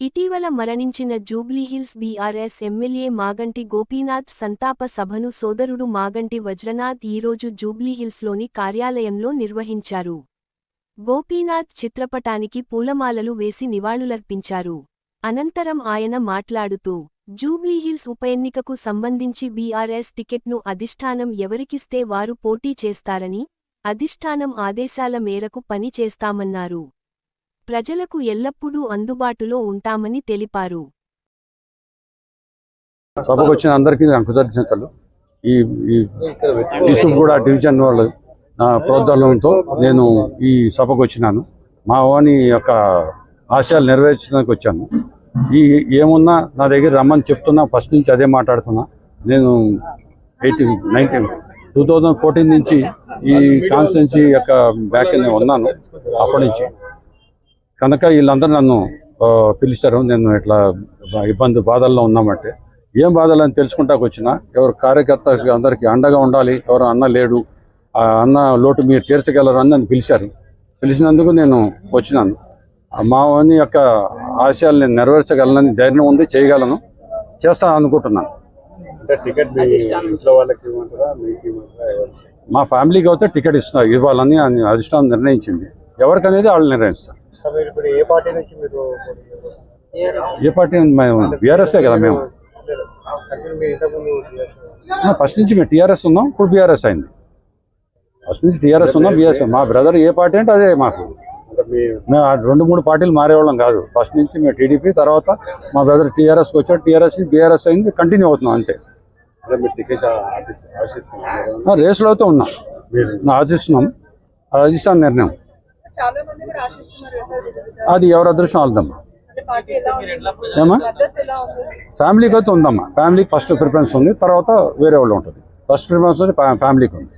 ఇటీవల మరణించిన Jubilee Hills BRS MLA Maganti Gopinath సంతాప సభను సోదరుడు మాగంటి వజ్రనాథ్ ఈరోజు జూబ్లీహిల్స్లోని కార్యాలయంలో నిర్వహించారు. గోపీనాథ్ చిత్రపటానికి పూలమాలలు వేసి నివాళులర్పించారు. అనంతరం ఆయన మాట్లాడుతూ జూబ్లీహిల్స్ ఉప ఎన్నికకు సంబంధించి బీఆర్ఎస్ టికెట్ను అధిష్టానం ఎవరికిస్తే వారు పోటీ చేస్తారని అధిష్టానం ఆదేశాల మేరకు పని చేస్తామన్నారు. ప్రజలకు ఎల్లప్పుడూ అందుబాటులో ఉంటామని తెలిపారు. సభకు వచ్చిన అందరికీ నా కృతజ్ఞతలు. ఈ ఈ కూడా డివిజన్ వాళ్ళు ప్రోద్బలంతో నేను ఈ సభకు వచ్చినాను మా వాని యొక్క ఆశయాలు నెరవేర్చడానికి వచ్చాను. ఈ ఏమున్నా నా దగ్గర రమ్మని చెప్తున్నా ఫస్ట్ నుంచి అదే మాట్లాడుతున్నా. నేను eighteen nineteen two thousand fourteen నుంచి ఈ కాన్స్టిట్యున్సీ యొక్క బ్యాక్ నేను ఉన్నాను. అప్పటి నుంచి కనుక వీళ్ళందరూ నన్ను పిలిచారు నేను ఇట్లా ఇబ్బంది బాధల్లో ఉన్నామంటే. ఏం బాధలు అని తెలుసుకుంటాకు వచ్చిన ఎవరు కార్యకర్త అందరికీ అండగా ఉండాలి ఎవరు అన్న లేడు ఆ అన్న లోటు మీరు తీర్చగలరు అని నన్ను పిలిచారు. పిలిచినందుకు నేను వచ్చినాను. మా వాని యొక్క ఆశయాలు నేను నెరవేర్చగలనని ధైర్యం ఉంది చేయగలను చేస్తాను అనుకుంటున్నాను? మా ఫ్యామిలీకి అయితే టికెట్ ఇస్తున్నారు. ఇవ్వాలని అని అధిష్టానం నిర్ణయించింది. ఎవరికనేది వాళ్ళు నిర్ణయిస్తారు. ఏ పార్టీ మేము? బీఆర్ఎస్ఏ కదా మేము. ఫస్ట్ నుంచి మేము టీఆర్ఎస్ ఉన్నాం ఇప్పుడు బీఆర్ఎస్ అయింది. ఫస్ట్ నుంచి టీఆర్ఎస్ ఉన్నాం బీఆర్ఎస్ మా బ్రదర్ ఏ పార్టీ అంటే అదే మాకు. మేము ఆ రెండు మూడు పార్టీలు మారేవాళ్ళం కాదు. ఫస్ట్ నుంచి మేము టీడీపీ తర్వాత మా బ్రదర్ టీఆర్ఎస్కి వచ్చాడు టీఆర్ఎస్ నుంచి బీఆర్ఎస్ అయింది కంటిన్యూ అవుతున్నాం అంతే. రేసులో అయితే ఉన్నాం. ఆశిస్తున్నాం. అది అధిష్టాన నిర్ణయం. అది ఎవరి అదృష్టం వాళ్ళదమ్మా. ఏమా? ఫ్యామిలీకి అయితే ఉందమ్మా. ఫ్యామిలీకి ఫస్ట్ ప్రిఫరెన్స్ ఉంది తర్వాత వేరే వాళ్ళు ఉంటుంది. ఫస్ట్ ప్రిఫరెన్స్ ఉంది ఫ్యా- ఫ్యామిలీకి ఉంది.